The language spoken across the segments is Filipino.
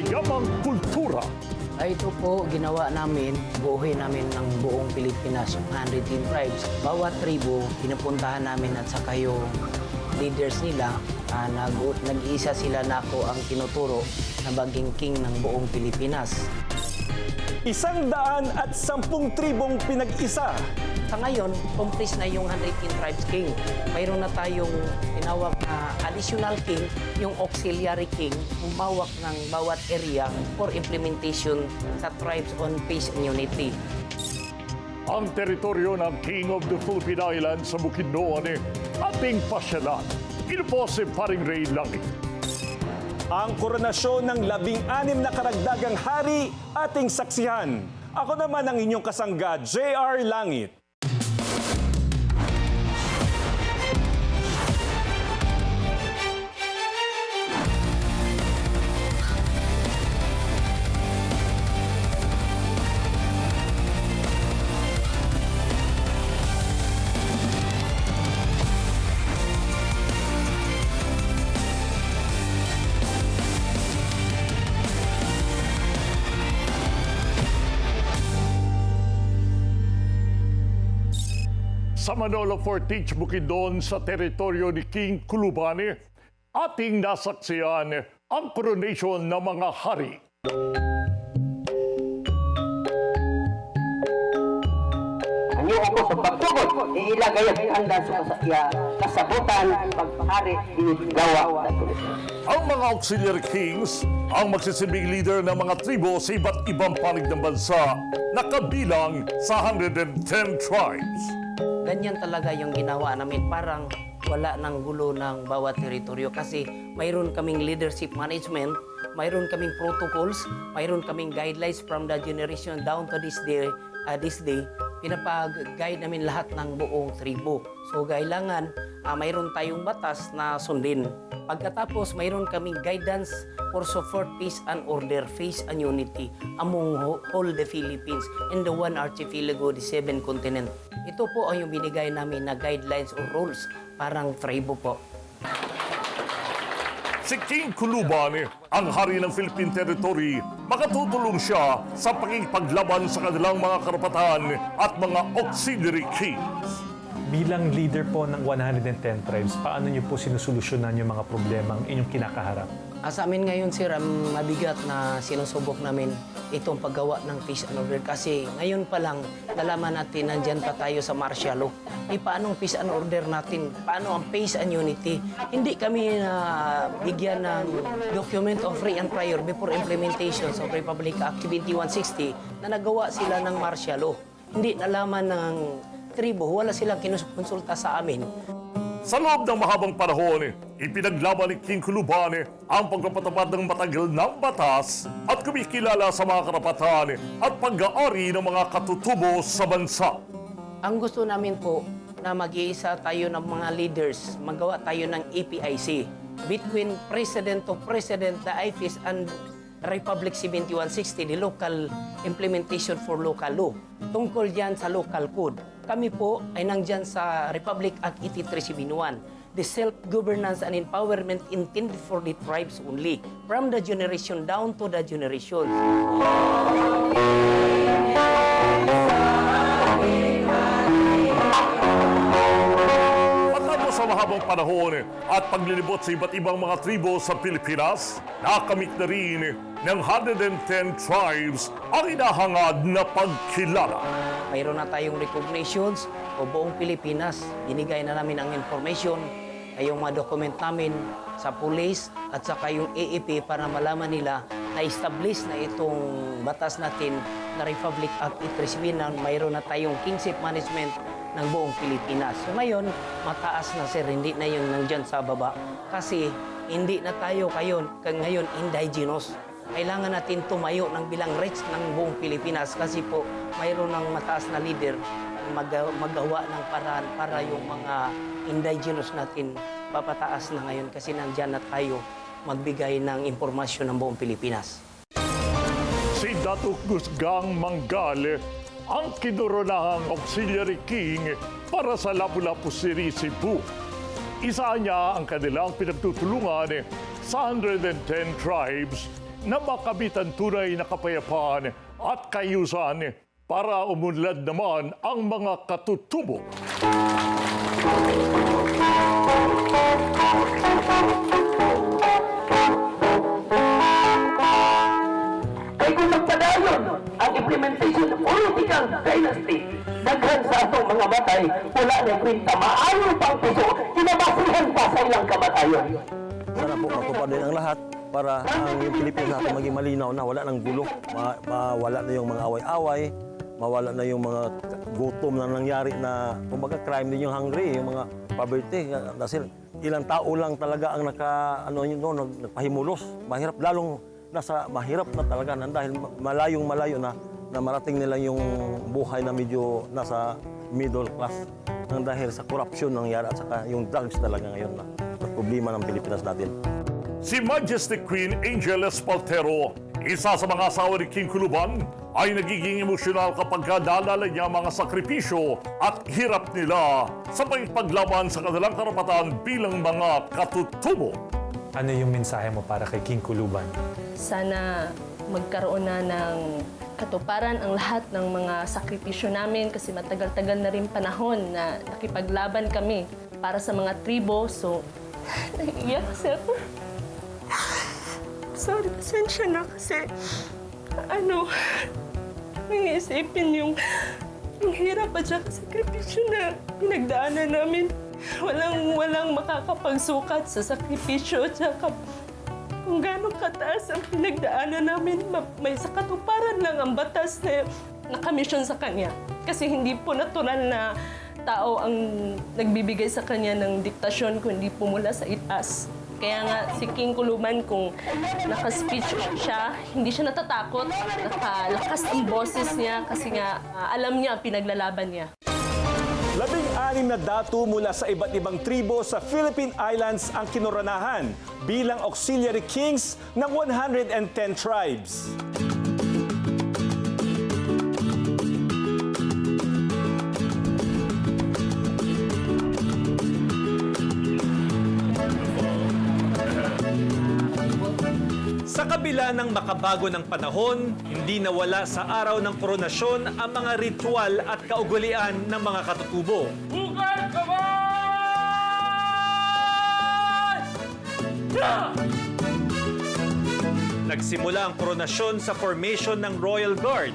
mayamang kultura. Ay, ito po, ginawa namin, buuhin namin ng buong Pilipinas, yung 110 tribes. Bawat tribo, pinupuntahan namin at saka yung leaders nila, ah, nag, nag-iisa sila na ako ang tinuturo na maging king ng buong Pilipinas. Isang daan at sampung tribong pinag-isa. Sa ngayon, complete na yung 110 tribes king. Mayroon na tayong tinawag na additional king, yung auxiliary king, umawak ng bawat area for implementation sa tribes on peace and unity. Ang teritoryo ng King of the Philippine Islands sa Bukidnon ating pasyalan. Ito po si Paring Ray Langit. Ang koronasyon ng labing-anim na karagdagang hari ating saksihan. Ako naman ang inyong kasangga, JR Langit. Sa Manolo Fortich, Bukidnon sa teritoryo ni King Kulubani, ating nasaksiyan ang coronation ng mga hari. Anyo ako sa pagtugot, iilagay ang handa sa kasaya, kasabutan, pagpahari, gawa. Ang mga auxiliary kings ang magsisilbing leader ng mga tribo sa iba't ibang panig ng bansa na kabilang sa 110 tribes. Ganyan talaga yung ginawa namin. Parang wala ng gulo ng bawat teritoryo kasi mayroon kaming leadership management, mayroon kaming protocols, mayroon kaming guidelines from the generation down to this day. uh, this day, pinapag-guide namin lahat ng buong tribo. So, kailangan ah, mayroon tayong batas na sundin. Pagkatapos, mayroon kaming guidance for support peace and order, peace and unity among whole the Philippines and the one archipelago, the seven continent. Ito po ay yung binigay namin na guidelines or rules, parang tribo po. Si King Kulubani, ang hari ng Philippine Territory, makatutulong siya sa pakikipaglaban sa kanilang mga karapatan at mga auxiliary kings. Bilang leader po ng 110 tribes, paano niyo po sinusolusyonan yung mga problemang inyong kinakaharap? Ah, sa amin ngayon, sir, ang mabigat na sinusubok namin itong paggawa ng peace and order. Kasi ngayon pa lang, nalaman natin, nandyan pa tayo sa martial law. Eh, paano ang peace and order natin? Paano ang peace and unity? Hindi kami na bigyan ng document of free and prior before implementation sa Republic Act 2160 na nagawa sila ng martial law. Hindi nalaman ng tribo, wala silang kinukonsulta sa amin. Sa loob ng mahabang panahon, ipinaglaban ni King Kulubani ang pagpapatupad ng matagal ng batas at kumikilala sa mga karapatan at pag-aari ng mga katutubo sa bansa. Ang gusto namin po na mag-iisa tayo ng mga leaders, magawa tayo ng APIC between President to President, the IFIS and Republic 7160, the local implementation for local law. Tungkol dyan sa local code. Kami po ay nandyan sa Republic Act 8371, the self-governance and empowerment intended for the tribes only, from the generation down to the generation. Mahabang panahon at paglilibot sa iba't ibang mga tribo sa Pilipinas, nakamit na rin ng 110 tribes ang inahangad na pagkilala. Mayroon na tayong recognitions o buong Pilipinas. Binigay na namin ang information ay yung mga document namin sa police at saka yung AEP para malaman nila na establish na itong batas natin na Republic Act 837 na mayroon na tayong kingship management ng buong Pilipinas. So ngayon, mataas na sir, hindi na yung nandyan sa baba. Kasi hindi na tayo kayon, ngayon indigenous kailangan natin tumayo ng bilang rights ng buong Pilipinas kasi po mayroon ng mataas na leader mag- magawa ng paraan para yung mga indigenous natin papataas na ngayon kasi nandyan na tayo magbigay ng impormasyon ng buong Pilipinas. Si Datuk Gusgang Manggal ang kinuronahang auxiliary king para sa Lapu-Lapu City, Cebu. Isa niya ang kanilang pinagtutulungan sa 110 tribes na makabitan tunay na kapayapaan at kayusan para umunlad naman ang mga katutubo. Mga matay, wala na kwenta maayo pang puso, kinabasihan pa sa ilang kamatayon. Sana po matupad din ang lahat para ang Pilipinas natin maging malinaw na wala ng gulo, ma- mawala na yung mga away-away, mawala na yung mga gutom na nangyari na kumbaga crime din yung hungry, yung mga poverty kasi ilang tao lang talaga ang naka ano yun no, nag- nagpahimulos. Mahirap lalong nasa mahirap na talaga na dahil malayong malayo na na marating nila yung buhay na medyo nasa middle class nang dahil sa corruption nangyari at saka yung drugs talaga ngayon na problema ng Pilipinas natin. Si Majesty Queen Angel Espaltero, isa sa mga asawa ni King Kuluban, ay nagiging emosyonal kapag naalala niya mga sakripisyo at hirap nila sa pagpaglaban sa kanilang karapatan bilang mga katutubo. Ano yung mensahe mo para kay King Kuluban? sana magkaroon na ng katuparan ang lahat ng mga sakripisyo namin kasi matagal-tagal na rin panahon na nakipaglaban kami para sa mga tribo. So, naiiyak ako. Sorry, pasensya na kasi ano, nangiisipin yung, yung hirap at saka sakripisyo na pinagdaanan namin. Walang, walang makakapagsukat sa sakripisyo at saka kung gano'ng kataas ang pinagdaanan namin, ma- may sa katuparan lang ang batas na nakamisyon sa kanya. Kasi hindi po natural na tao ang nagbibigay sa kanya ng diktasyon kundi po mula sa itaas. Kaya nga si King Kuluman kung naka-speech siya, hindi siya natatakot, nakalakas ang boses niya kasi nga ah, alam niya ang pinaglalaban niya. Labing-anim na datu mula sa iba't ibang tribo sa Philippine Islands ang kinoronahan bilang auxiliary kings ng 110 tribes. Kabila ng makabago ng panahon, hindi nawala sa araw ng koronasyon ang mga ritual at kaugalian ng mga katutubo. Nagsimula ang koronasyon sa formation ng Royal Guard.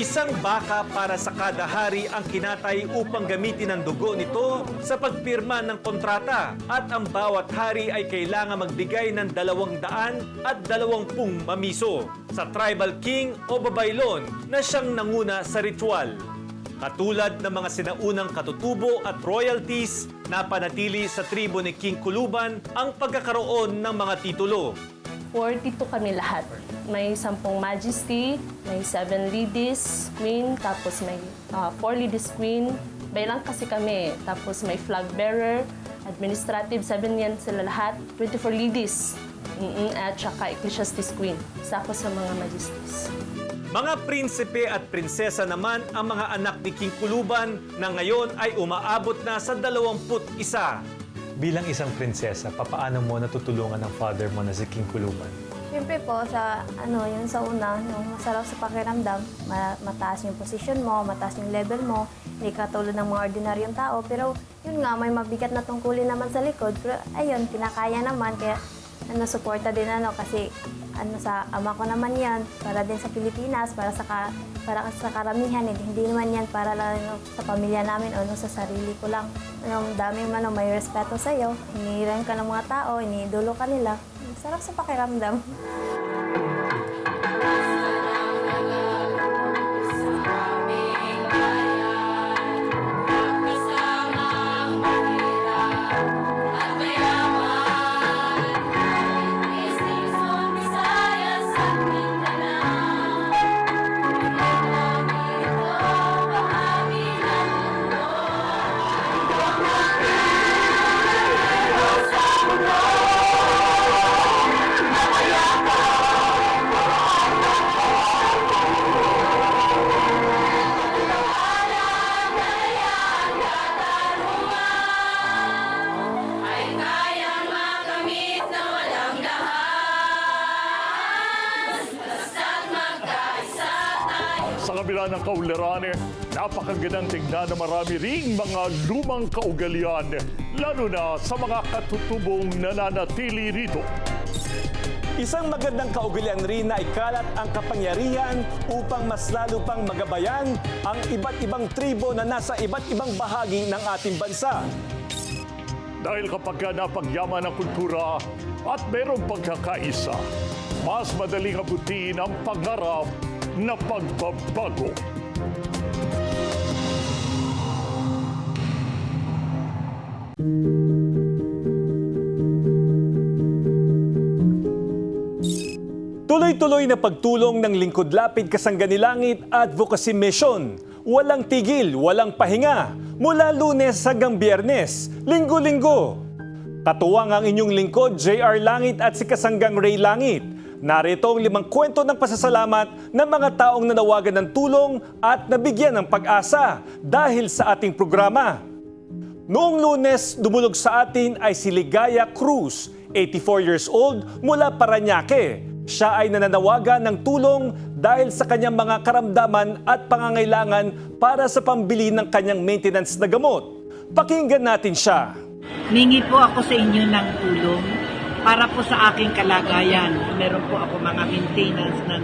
Isang baka para sa kada hari ang kinatay upang gamitin ang dugo nito sa pagpirma ng kontrata at ang bawat hari ay kailangan magbigay ng dalawang daan at dalawampung mamiso sa tribal king o babaylon na siyang nanguna sa ritual. Katulad ng mga sinaunang katutubo at royalties, napanatili sa tribo ni King Kuluban ang pagkakaroon ng mga titulo. 42 kami lahat. May 10 majesty, may 7 ladies queen, tapos may 4 ladies queen. Baylang kasi kami. Tapos may flag bearer, administrative, 7 yan sila lahat. 24 ladies. Mm-mm, at saka ecclesiastes queen. Isa ako sa mga majesties. Mga prinsipe at prinsesa naman ang mga anak ni King Kuluban na ngayon ay umaabot na sa 21. Bilang isang prinsesa, papaano mo natutulungan ng father mo na si King Kuluban? Siyempre po, sa, ano, yung sa una, yung masarap sa pakiramdam, ma- mataas yung position mo, mataas yung level mo, hindi ka tulad ng mga ordinaryong tao. Pero yun nga, may mabigat na tungkulin naman sa likod. Pero ayun, kinakaya naman, kaya ano, suporta din ano, kasi ano, sa ama ko naman yan, para din sa Pilipinas, para sa, ka, para sa karamihan, hindi, hindi naman yan para lang ano, sa pamilya namin o ano, sa sarili ko lang. Ano, daming ano, may respeto sa'yo, hinihiran ka ng mga tao, iniidolo ka nila. Sarap sa pakiramdam. Simula ng kaularan, napakagandang tignan na marami ring mga lumang kaugalian, lalo na sa mga katutubong nananatili rito. Isang magandang kaugalian rin na ikalat ang kapangyarihan upang mas lalo pang magabayan ang iba't ibang tribo na nasa iba't ibang bahagi ng ating bansa. Dahil kapag ka napagyaman ng kultura at merong pagkakaisa, mas madaling abutin ang pangarap na pagbabago. Tuloy-tuloy na pagtulong ng Lingkod Lapid Kasangganilangit Advocacy Mission. Walang tigil, walang pahinga. Mula lunes hanggang biyernes, linggo-linggo. Katuwang ang inyong lingkod, JR Langit at si Kasanggang Ray Langit. Narito ang limang kwento ng pasasalamat ng mga taong nanawagan ng tulong at nabigyan ng pag-asa dahil sa ating programa. Noong lunes, dumulog sa atin ay si Ligaya Cruz, 84 years old, mula Paranaque. Siya ay nananawagan ng tulong dahil sa kanyang mga karamdaman at pangangailangan para sa pambili ng kanyang maintenance na gamot. Pakinggan natin siya. Mingi po ako sa inyo ng tulong para po sa aking kalagayan. Meron po ako mga maintenance na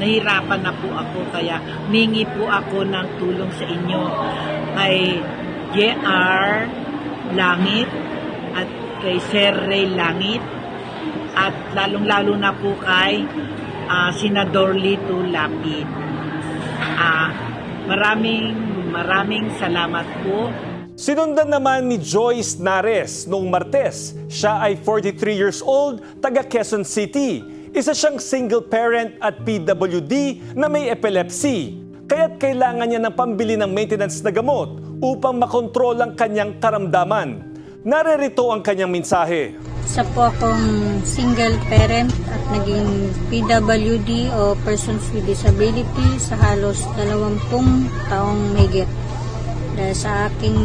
nahirapan na po ako kaya mingi po ako ng tulong sa inyo kay JR Langit at kay Sir Ray Langit at lalong-lalo na po kay ah, Senador Lito Lapid. Ah, maraming maraming salamat po Sinundan naman ni Joyce Nares noong Martes. Siya ay 43 years old, taga Quezon City. Isa siyang single parent at PWD na may epilepsy. Kaya't kailangan niya ng pambili ng maintenance na gamot upang makontrol ang kanyang karamdaman. Naririto ang kanyang mensahe. Isa po akong single parent at naging PWD o Persons with Disability sa halos 20 taong mahigit. Dahil sa aking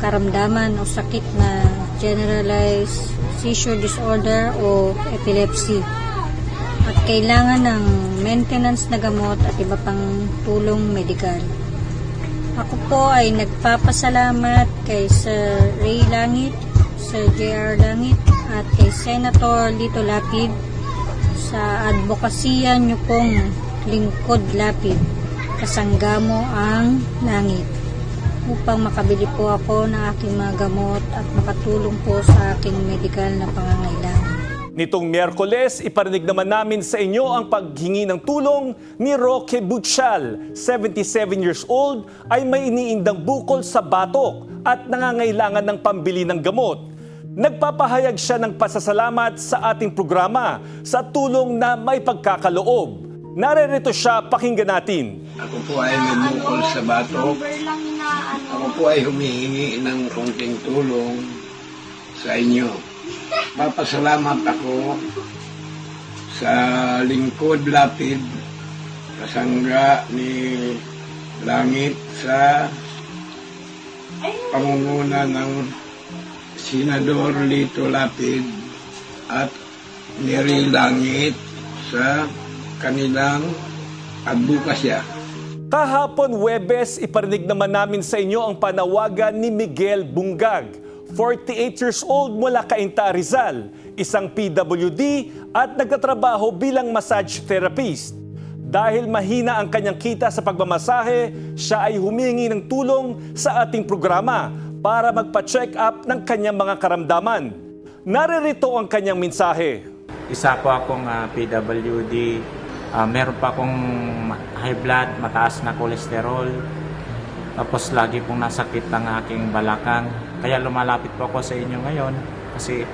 karamdaman o sakit na generalized seizure disorder o epilepsy. At kailangan ng maintenance na gamot at iba pang tulong medikal. Ako po ay nagpapasalamat kay Sir Ray Langit, Sir J.R. Langit, at kay Senator Lito Lapid sa advokasya niyo pong lingkod lapid. Kasanggamo ang langit upang makabili po ako ng aking mga gamot at makatulong po sa aking medical na pangangailangan. Nitong Miyerkules, iparinig naman namin sa inyo ang paghingi ng tulong ni Roque Butchal, 77 years old, ay may iniindang bukol sa batok at nangangailangan ng pambili ng gamot. Nagpapahayag siya ng pasasalamat sa ating programa sa tulong na may pagkakaloob. Naririto siya, pakinggan natin. Ako po ay may bukol sa batok. Ako po ay humihingi ng konting tulong sa inyo. Papasalamat ako sa lingkod lapid kasangga ni Langit sa pangunguna ng Senador Lito Lapid at Neri Langit sa kanilang advokasya. Kahapon Webes, iparinig naman namin sa inyo ang panawagan ni Miguel Bungag, 48 years old mula Cainta, Rizal, isang PWD at nagtatrabaho bilang massage therapist. Dahil mahina ang kanyang kita sa pagmamasahe, siya ay humingi ng tulong sa ating programa para magpa-check up ng kanyang mga karamdaman. Naririto ang kanyang mensahe. Isa po akong ah, PWD. Ah, meron pa akong high blood, mataas na kolesterol. Tapos lagi pong nasakit ang aking balakang. Kaya lumalapit po ako sa inyo ngayon kasi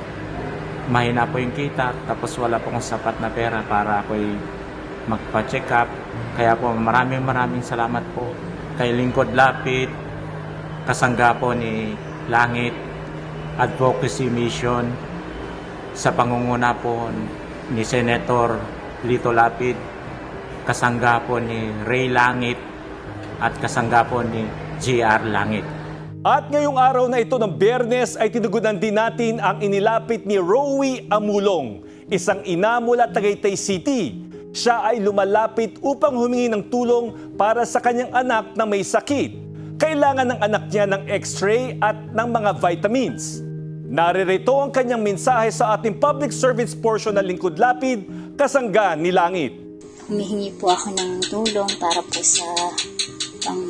mahina po yung kita. Tapos wala po akong sapat na pera para ako'y magpa-check up. Kaya po maraming maraming salamat po kay Lingkod Lapid, kasangga po ni Langit Advocacy Mission sa pangunguna po ni Senator Lito Lapid, kasangga po ni Ray Langit at kasangga po ni GR Langit. At ngayong araw na ito ng Biyernes ay tinugunan din natin ang inilapit ni Rowie Amulong, isang ina mula Tagaytay City. siya ay lumalapit upang humingi ng tulong para sa kanyang anak na may sakit. Kailangan ng anak niya ng x-ray at ng mga vitamins. Naririto ang kanyang mensahe sa ating public service portion ng Lingkod Lapid, kasangga ni Langit. Humihingi po ako ng tulong para po sa pang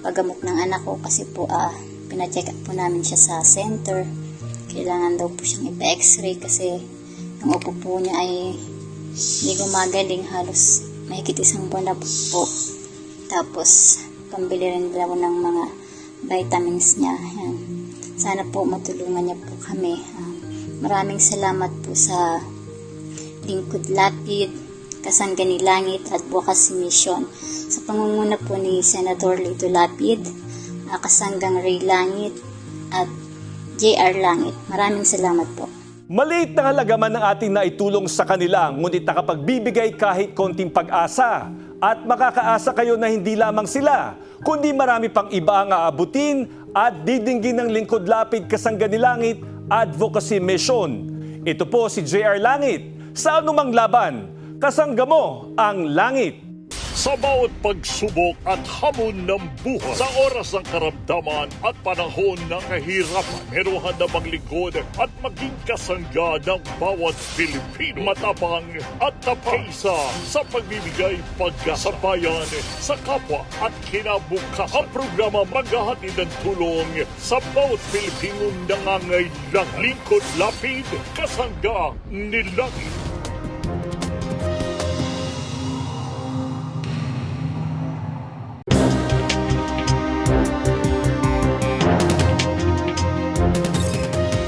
paggamot ng anak ko kasi po ah, pina-check up po namin siya sa center. Kailangan daw po siyang ipa-x-ray kasi yung upo po niya ay hindi gumagaling halos mahigit isang buwan na po. Tapos, pambili rin daw ng mga vitamins niya. Yan. Sana po matulungan niya po kami. Ah, maraming salamat po sa Lingkod Lapid, Kasangani Langit at Bukas Mission. Sa pangunguna po ni Senator Lito Lapid, ah, Kasanggang Ray Langit at JR Langit. Maraming salamat po. Maliit na halaga man ang ating naitulong sa kanila, ngunit nakapagbibigay kahit konting pag-asa. At makakaasa kayo na hindi lamang sila, kundi marami pang iba ang aabutin at didinggin ng lingkod lapid kasangga ni Langit Advocacy Mission. Ito po si JR Langit. Sa anumang laban, kasangga mo ang langit. Sa bawat pagsubok at hamon ng buhay, sa oras ng karamdaman at panahon ng kahirapan, meron na maglingkod at maging kasangga ng bawat Pilipino. Matapang at tapisa sa pagbibigay pagkasabayan sa kapwa at kinabukas. Ang programa maghahatid ng tulong sa bawat Pilipinong nangangailangan. Lingkod lapid, kasangga ni Langit.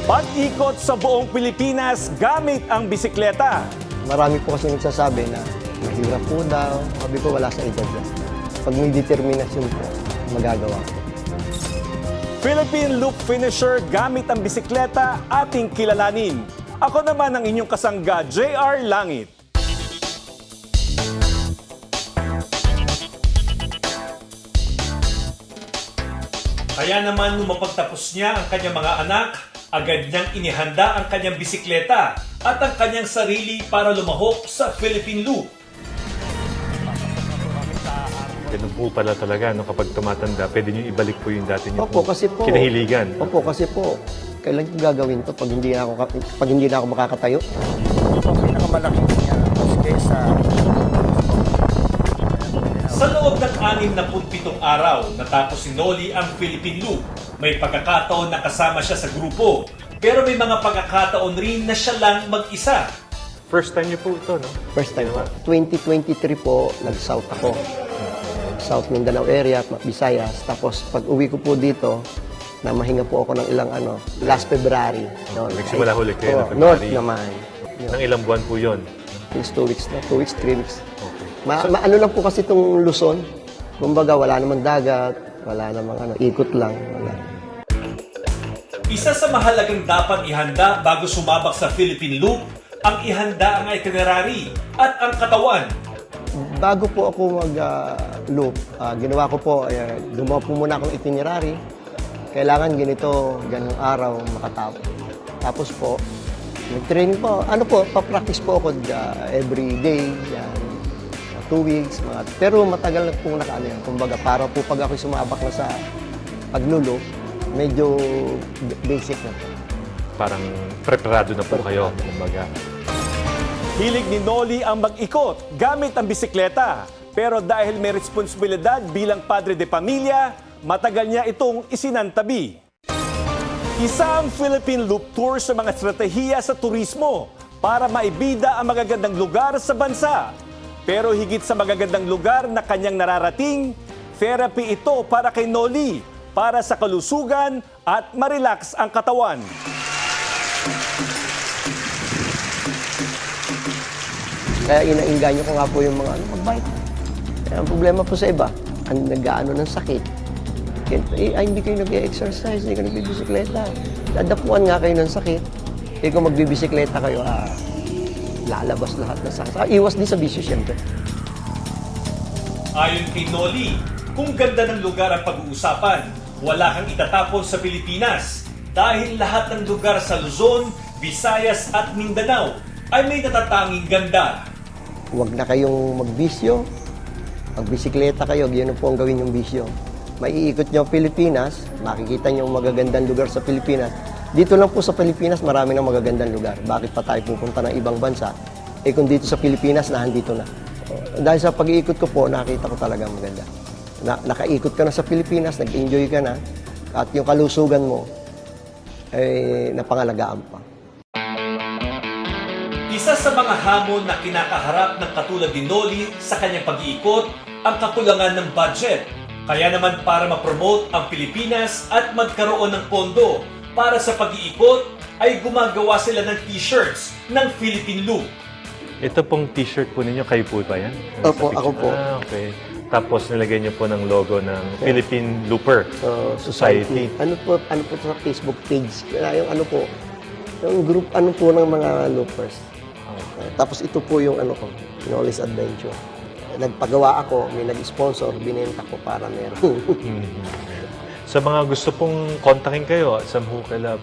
Pag-ikot sa buong Pilipinas gamit ang bisikleta. Marami po kasi nagsasabi na mahirap po daw. Sabi ko wala sa edad yan. Pag may determinasyon po, magagawa ko. Philippine Loop Finisher gamit ang bisikleta ating kilalanin. Ako naman ang inyong kasangga, JR Langit. Kaya naman mapagtapos niya ang kanyang mga anak, agad niyang inihanda ang kanyang bisikleta at ang kanyang sarili para lumahok sa Philippine Loop. Ganun po pala talaga, no, kapag tumatanda, pwede nyo ibalik po yung dati nyo Opo, kasi po. kinahiligan. Opo, kasi po, kailan ko gagawin to pag hindi na ako, pag hindi na ako makakatayo? Ito ang pinakamalaking niya kaysa Sa loob ng 67 araw, natapos si Noli ang Philippine Loop. May pagkakataon na kasama siya sa grupo. Pero may mga pagkakataon rin na siya lang mag-isa. First time nyo po ito, no? First time po. 2023 po, nag-south ako. South Mindanao area, Visayas. Tapos pag uwi ko po dito, na mahinga po ako ng ilang ano, last February. No, Nagsimula huli kayo ng North February. naman. Nang ilang buwan po yun? It's two weeks na, two weeks, three weeks. Ma, ma- ano lang po kasi itong Luzon. Kumbaga, wala namang dagat, wala namang ano, ikot lang. Wala. Isa sa mahalagang dapat ihanda bago sumabak sa Philippine Loop, ang ihanda ang itinerary at ang katawan. Bago po ako mag-loop, ginawa ko po, uh, gumawa po muna akong itinerary. Kailangan ganito, ganong araw makatapos. Tapos po, nag-training po. Ano po, pa-practice po ako uh, every day. Yan, uh, two weeks. Mga, pero matagal na pong nakaano yan. Kumbaga, para po pag ako sumabak na sa paglulo, medyo basic na po. Parang preparado na po kayo, kumbaga. Hilig ni Noli ang mag-ikot gamit ang bisikleta. Pero dahil may responsibilidad bilang padre de pamilya, matagal niya itong isinantabi. Isa ang Philippine Loop Tour sa mga estratehiya sa turismo para maibida ang magagandang lugar sa bansa. Pero higit sa magagandang lugar na kanyang nararating, therapy ito para kay Noli, para sa kalusugan at marilax ang katawan. Kaya inainganyo ko nga po yung mga ano. Kaya ang problema po sa iba, ang nag-ano ng sakit. Eh, ay, hindi kayo nag-exercise, hindi kayo nagbibisikleta. Dadapuan nga kayo ng sakit. Eh kung magbibisikleta kayo, ah, lalabas lahat ng sakit. Ah, iwas din sa bisyo, siyempre. Ayon kay Noli, kung ganda ng lugar ang pag-uusapan, wala kang itatapon sa Pilipinas dahil lahat ng lugar sa Luzon, Visayas at Mindanao ay may natatanging ganda. huwag na kayong magbisyo. Magbisikleta kayo, yun po ang gawin yung bisyo. Maiikot nyo ang Pilipinas, makikita nyo ang magagandang lugar sa Pilipinas. Dito lang po sa Pilipinas, marami ng magagandang lugar. Bakit pa tayo pupunta ng ibang bansa? Eh kung dito sa Pilipinas, nahandito na. Dahil sa pag-iikot ko po, nakita ko talaga maganda. Na, nakaikot ka na sa Pilipinas, nag-enjoy ka na, at yung kalusugan mo, eh, napangalagaan pa. Isa sa mga hamon na kinakaharap ng katulad ni Noli sa kanyang pag-iikot ang kakulangan ng budget. Kaya naman para ma-promote ang Pilipinas at magkaroon ng pondo para sa pag-iikot ay gumagawa sila ng t-shirts ng Philippine Loop. Ito pong t-shirt po ninyo, kayo po ba yan? Opo, ako po. Ah, okay. Tapos nilagay niyo po ng logo ng Philippine Looper So, Society. Ano po, ano po sa Facebook page? Kaya Yung ano po, yung group ano po ng mga loopers. Uh, tapos ito po yung ano ko, Knowledge Adventure. Nagpagawa ako, may nag-sponsor, binenta ko para meron. Sa mga gusto pong kontakin kayo sa Mhuka Lab,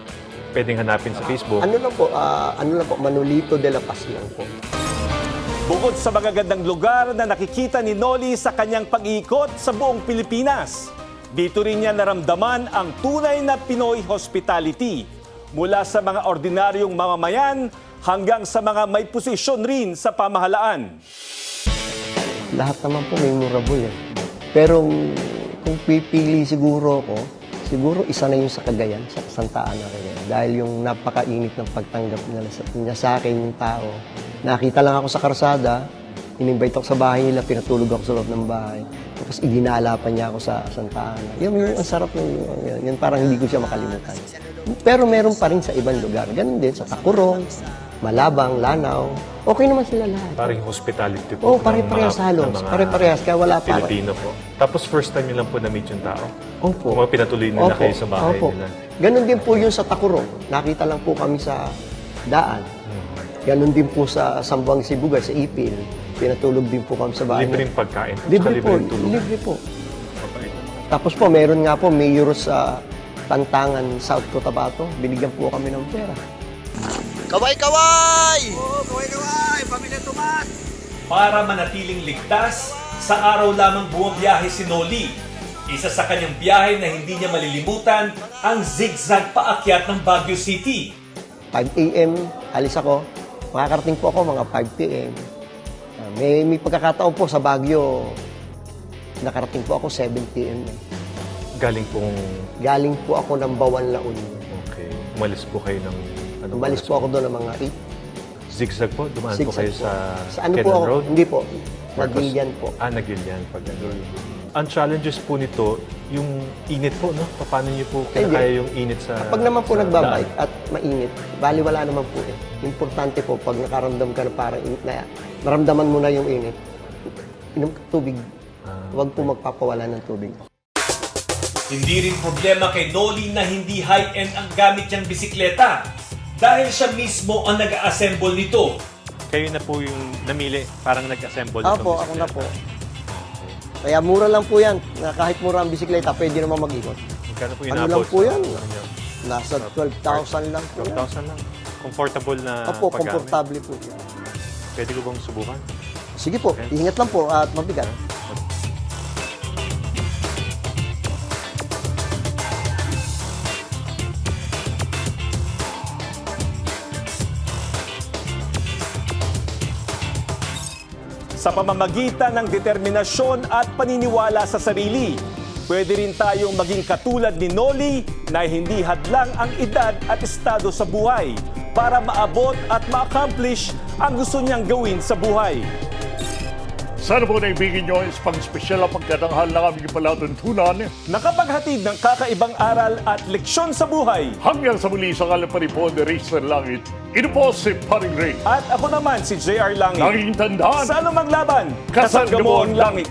pwedeng hanapin sa Facebook. ano lang po, ah, ano lang po, Manolito de la Paz lang po. Bukod sa magagandang lugar na nakikita ni Noli sa kanyang pag-iikot sa buong Pilipinas, dito rin niya naramdaman ang tunay na Pinoy hospitality mula sa mga ordinaryong mamamayan hanggang sa mga may posisyon rin sa pamahalaan. Lahat naman po memorable eh. Pero kung pipili siguro ako, siguro isa na yung sa Cagayan, sa Santa Ana Cagayan. Dahil yung napakainit ng pagtanggap niya sa, niya sa akin yung tao. Nakita lang ako sa karsada, in-invite ako sa bahay nila, pinatulog ako sa loob ng bahay. Tapos iginala pa niya ako sa Santa Ana. Yun, yun ang sarap ng yun, yun, parang hindi ko siya makalimutan. Pero meron pa rin sa ibang lugar. Ganun din, sa Takurong, Malabang, Lanao. Okay naman sila lahat. Parang hospitality Oo, po. ng pare-parehas mga- halos. Pare-parehas, kaya wala pa. Pilipino po. Tapos first time niyo lang po na-meet yung tao. Opo. Mga pinatuloy nila Opo, kayo sa bahay opo. nila. Ganon din po yun sa Takurong. Nakita lang po kami sa daan. Ganon din po sa Sambuang Sibugay, sa Ipil. Pinatulog din po kami sa bahay. Libreng pagkain. at Libre saka po, libreng tulog. libre po. Tapos po, meron nga po, mayor sa Tantangan, South Cotabato. Binigyan po kami ng pera. Para manatiling ligtas, sa araw lamang bumabiyahe si Noli. Isa sa kanyang biyahe na hindi niya malilimutan ang zigzag paakyat ng Baguio City. 5 a.m. alis ako. Makakarating po ako mga 5 p.m. Ah, May, may pagkakataon po sa Baguio, nakarating po ako 7 p.m. Galing pong, Galing po ako ng Bawan Laon. okay, umalis po kayo ng, ano, Umalis po ako doon ng mga zigzag po, dumaan po Zigzag kayo po. sa, Sa ano po Kenan ako? Road? Hindi po. Marcos? Nagilian po. Ah, Nagilian. Pag ano. Ang challenges po nito, yung init po, no? Paano niyo po hindi. kinakaya yung init sa Pag naman po sa nagbabike daan? at mainit, bali wala naman po eh. Importante po pag nakaramdam ka na parang init na, naramdaman mo na yung init, inom ka tubig. Ah, Huwag po magpapawala ng tubig. Hindi rin problema kay Noli na hindi high-end ang gamit niyang bisikleta dahil siya mismo ang nag-assemble nito. Kayo na po yung namili, parang nag-assemble Apo, ako na po. Kaya mura lang po yan. Na kahit mura ang bisikleta, pwede naman mag-ikot. Magkano po Ano inabot? lang po yan? Ano? Nasa 12,000 lang po yan. 12,000 lang. Comfortable na Opo, paggamit. komportable po yan. Pwede ko bang subukan? Sige po, ingat lang po at mabigat. Sa pamamagitan ng determinasyon at paniniwala sa sarili, pwede rin tayong maging katulad ni Noli na hindi hadlang ang edad at estado sa buhay para maabot at ma-accomplish ang gusto niyang gawin sa buhay. Sana po naibigin nyo is pang-special na pagkatanghal ng aming palatuntunan Nakapaghatid ng kakaibang aral at leksyon sa buhay. hanggang sa muli sa kalapanipon ni Racer Langit. Ito po si Paring Ray. At ako naman si JR Langit. Naging tandaan, Sa anumang laban, kasal mo ang langit.